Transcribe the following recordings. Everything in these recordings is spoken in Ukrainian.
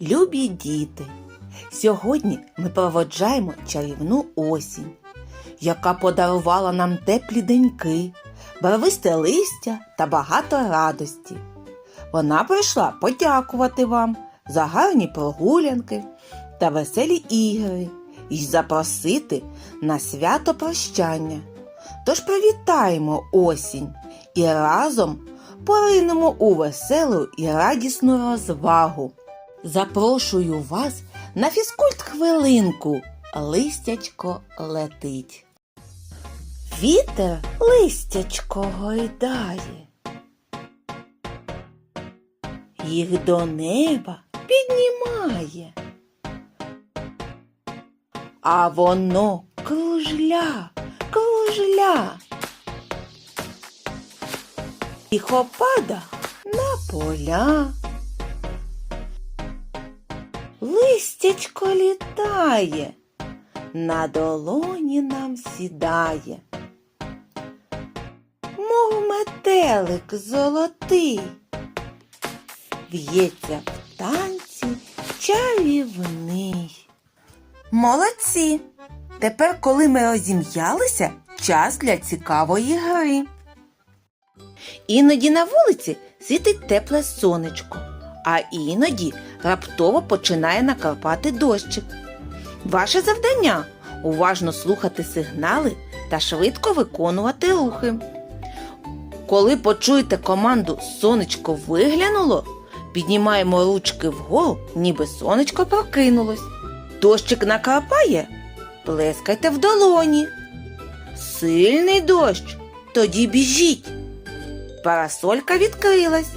Любі діти, сьогодні ми проводжаємо чарівну осінь, яка подарувала нам теплі деньки, барвисте листя та багато радості. Вона прийшла подякувати вам за гарні прогулянки та веселі ігри і запросити на свято прощання. Тож привітаємо осінь і разом поринемо у веселу і радісну розвагу. Запрошую вас на фізкульт хвилинку. Листячко летить. Вітер листячко гойдає. Їх до неба піднімає. А воно кружля, кружля. Тихо пада на поля. Листячко літає, на долоні нам сідає. Мов метелик золотий, в'ється в танці чарівний. Молодці! Тепер, коли ми розім'ялися, час для цікавої гри. Іноді на вулиці світить тепле сонечко, а іноді раптово починає накрапати дощик. Ваше завдання уважно слухати сигнали та швидко виконувати рухи. Коли почуєте команду Сонечко виглянуло, піднімаємо ручки вгору, ніби сонечко прокинулось. Дощик накрапає, плескайте в долоні. Сильний дощ, тоді біжіть. Парасолька відкрилась.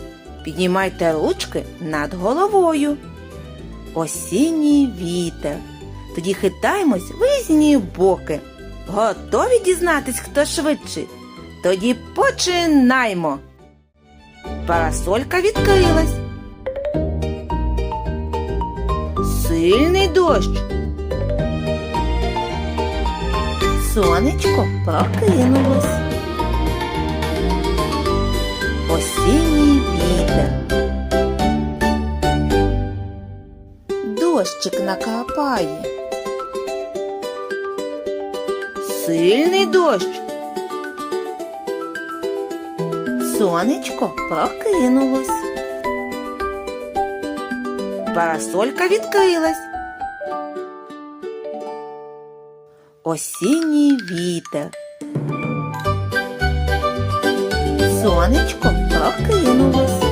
Піднімайте ручки над головою. Осінній вітер. Тоді хитаємось в різні боки. Готові дізнатись, хто швидший? Тоді починаймо. Парасолька відкрилась. Сильний дощ. Сонечко прокинулось. Осінній вітер. Дощик накрапає. Сильний дощ. Сонечко прокинулось. Парасолька відкрилась. Осінній вітер. Сонечко прокинулось.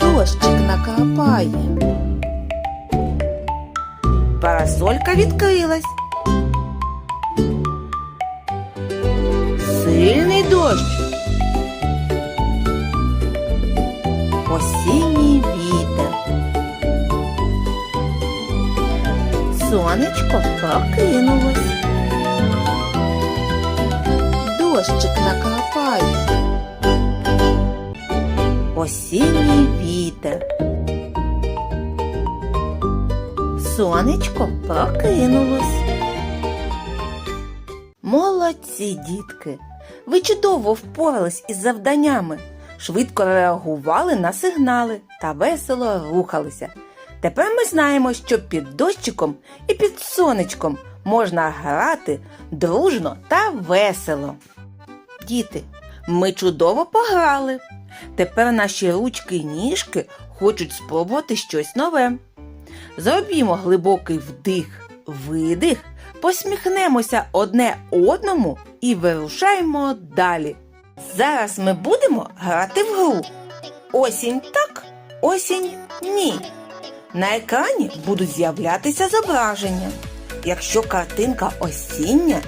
Дощик накрапає. Парасолька відкрилась. Сильний дощ. Осінній Сонечко прокинулось. Дощик накрапає. Осінній вітер. Сонечко прокинулось. Молодці, дітки! Ви чудово впорались із завданнями, швидко реагували на сигнали та весело рухалися. Тепер ми знаємо, що під дощиком і під сонечком можна грати дружно та весело. Діти, ми чудово пограли. Тепер наші ручки і ніжки хочуть спробувати щось нове. Зробімо глибокий вдих, видих, посміхнемося одне одному і вирушаємо далі. Зараз ми будемо грати в гру. Осінь так, осінь ні. На екрані будуть з'являтися зображення. Якщо картинка осіння,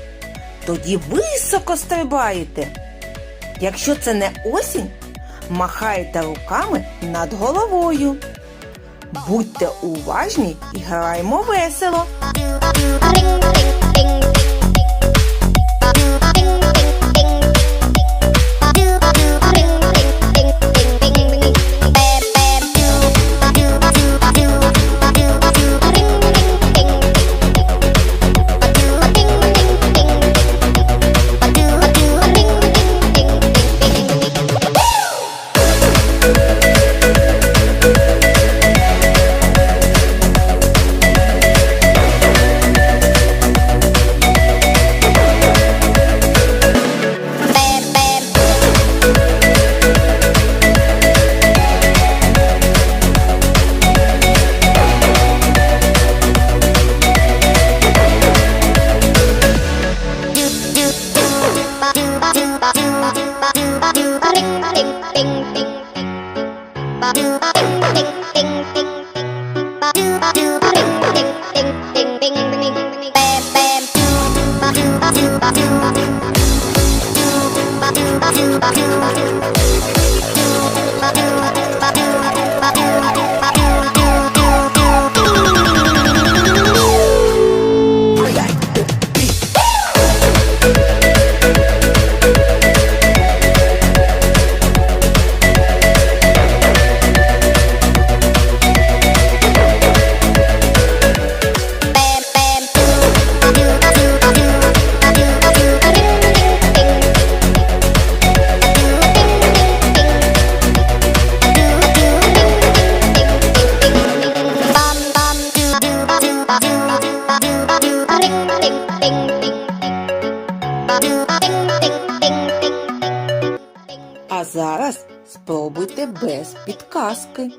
тоді високо стрибаєте. Якщо це не осінь, махаєте руками над головою. Будьте уважні і граємо весело. Спробуйте без підказки.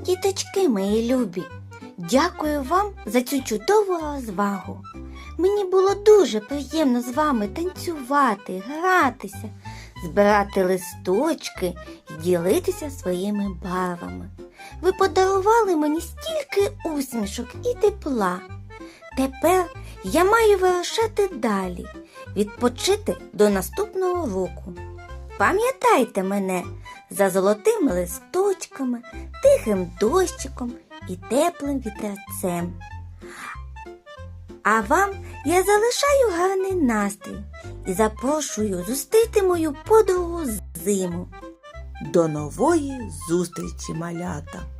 Діточки мої любі, дякую вам за цю чудову розвагу. Мені було дуже приємно з вами танцювати, гратися, збирати листочки і ділитися своїми барвами. Ви подарували мені стільки усмішок і тепла. Тепер я маю вирушати далі, відпочити до наступного року. Пам'ятайте мене за золотими листочками, тихим дощиком і теплим вітерцем. А вам я залишаю гарний настрій і запрошую зустріти мою подругу зиму. До нової зустрічі, малята!